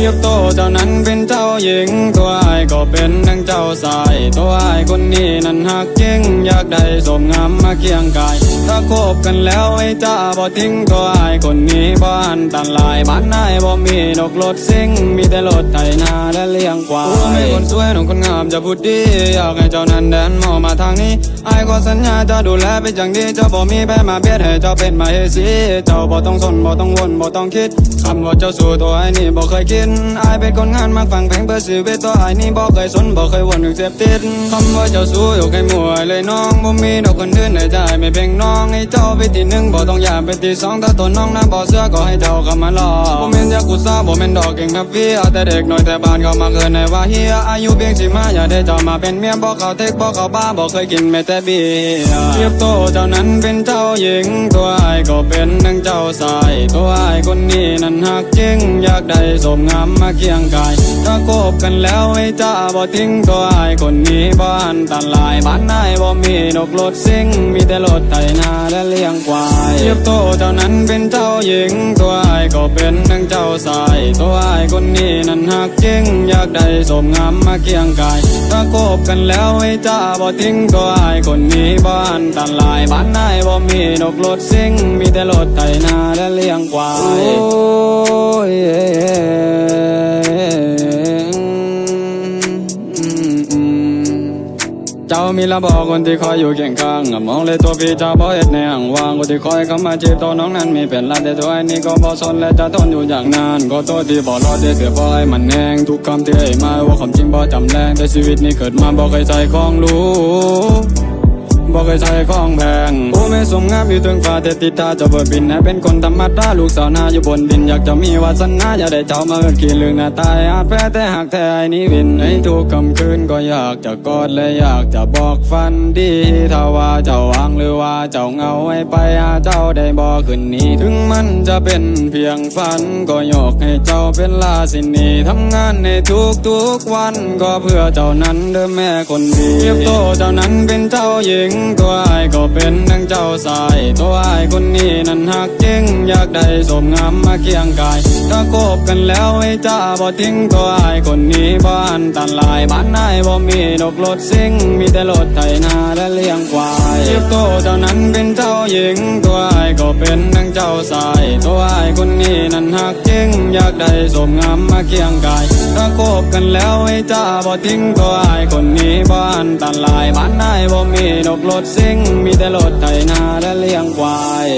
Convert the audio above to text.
รียบโตเจ้านั้นเป็นเจ้าหญิง ตัวไอ้ายก็เป็นนังเจ้าสาย ตัวไอ้ายคนนี้นั้นหักจริงอยากได้สมงาม เคียงกาย ถ้าคบกันแล้วไอ้จ้าบ่ทิ้งตัวไอ้คนนี้บ้านตันลายบ้านนายบ่มีนกรถซิ่งมีแต่รถไถนาและเลี้ยงควายไม่คนสวยน้องคนงามจะพูดดีอยากให้เจ้านั้นเดินมองมาทางนี้ไอ้ก็สัญญาจะดูแลเป็นอย่างดีเจ้าบ่มีแพ้มาเบียดให้เจ้าเป็นมาเฮสีเจ้าบ่ต้องสนบ่ต้องวนบ่ต้องคิดคำว่าเจ้าสู่ตัวไอ้นี่บ่เคยคิดไอ้เป็นคนงานมักฟังเพลงเพื่อชีวิตตัวไอ้นี่บ่เคยสนบ่เคยวนถึงเสพติดคำว่าเจ้าสู่ยกให้มวยเลยน้องบ่มีดอกคนอื่นใจไม่เพ่งน้องให้เจ้าไปที่หนึ่งบ่ต้องอยากไปที่สองถ้าตัวน้องนะบ่เสื้อก็ให้เจ้าเข้ามาลอบ่แม่นยากุซ่าบ่แม่นดอกเก่งแบบเฟียแต่เด็กน้อยแต่บ้านเขามาเกินในว่าเฮียอายุเพียงสิมาอย่าได้เจ้ามาเป็นเมียบ่เขาเทคบ่เขาบ้าบ่เคยกินแม้แต่เบียร์เทียบโตเจ้านั้นเป็นเจ้าหญิงตัวไอ้ก็เป็นนังเจ้าสายตัวไอ้คนนี้นั้นหักจริงอยากได้สมงามมาเคียงกายถ้าคบกันแล้วไอ้จ้าบ่ทิ้งตัวไอ้คนนี้บ้านตันลายบ้านนายบ่มีนกรถซิ่งมีแต่รถไถนาและเลี้ยงควายเทียบโตเจ้านั้นเป็นเจ้าหญิง ตัวไอ้ก็เป็นนังเจ้าสาย ตัวไอ้คนนี้นั้นหักจริง อยากได้สมงามมาเคียงกายถ้าคบกันแล้วไอ้จ้าบ่ทิ้งตัวไอ้คนนี้บ้านตันลายบ้านนายบ่มีนกรถซิ่งมีแต่รถไถนาและเลี้ยงควายโอ้ย เจ้ามีละบอกคนที่คอยอยู่เคียงข้างมองเลยตัวพี่เจ้าบ่เอ็ดในห่างว่างคนที่คอยเข้ามาจีบตัวน้องนั้นมีเป็นลาแต่ตัวไอ้นี่ก็บ่สนและจะทนอยู่อย่างนานก็ตัวที่บ่รอดได้เสียบ่ให้มันแห้งทุกคำที่ไอ้มาว่าความจริงบ่จำแรงแต่ชีวิตนี้เกิดมาบ่เคยใจของรู้ บอกเคยใช้ของแพงโอ้ไม่สมงามอยู่ถึงฟ้าแต่ติตาจะเบิดบินให้เป็นคนธรรมดาลูกสาวนาอยู่บนดิน อยากจะมีวาสนาอยากได้เจ้ามาเอินขี้ลืงหน้าตายอาจแพ้แต่หากแท้ไอ้นี้วินในทุกคำคืนก็อยากจะกอดและอยากจะบอกฟันดีถ้าว่าเจ้าวางหรือว่าเจ้าเงาให้ไปหาเจ้าได้บอกขึ้นนี้ ถึงมันจะเป็นเพียงฝันก็ยกให้เจ้าเป็นลาสินีทำงานในทุกทุกๆวันก็เพื่อเจ้านั้นเด้อแม่คนดีเทียบโตเจ้านั้นเป็นเจ้าหญิงตัวไอ้ก็เป็นนังเจ้าสาย ตัวไอ้คนนี้นั้นหักจริง อยากได้สมงามมาเคียงกาย ถ้าคบกันแล้วไอ้จ้าบ่ทิ้งตัวไอ้คนนี้บ้านตันลายบ้านนายบ่มีนกรถซิ่งมีแต่รถไถนาและเลี้ยงควายเทียบโตเจ้านั้นเป็นเจ้าหญิงตัว ก็เป็นนังเจ้าสาย ตัวไอ้คนนี้นั้นหักจริง อยากได้สมงามมาเคียงกายถ้าคบกันแล้วไอ้จ้าบ่ทิ้งตัวไอ้คนนี้บ้านตันลายบ้านนายบ่มีนกรถซิ่งมีแต่รถไถนาและเลี้ยงควาย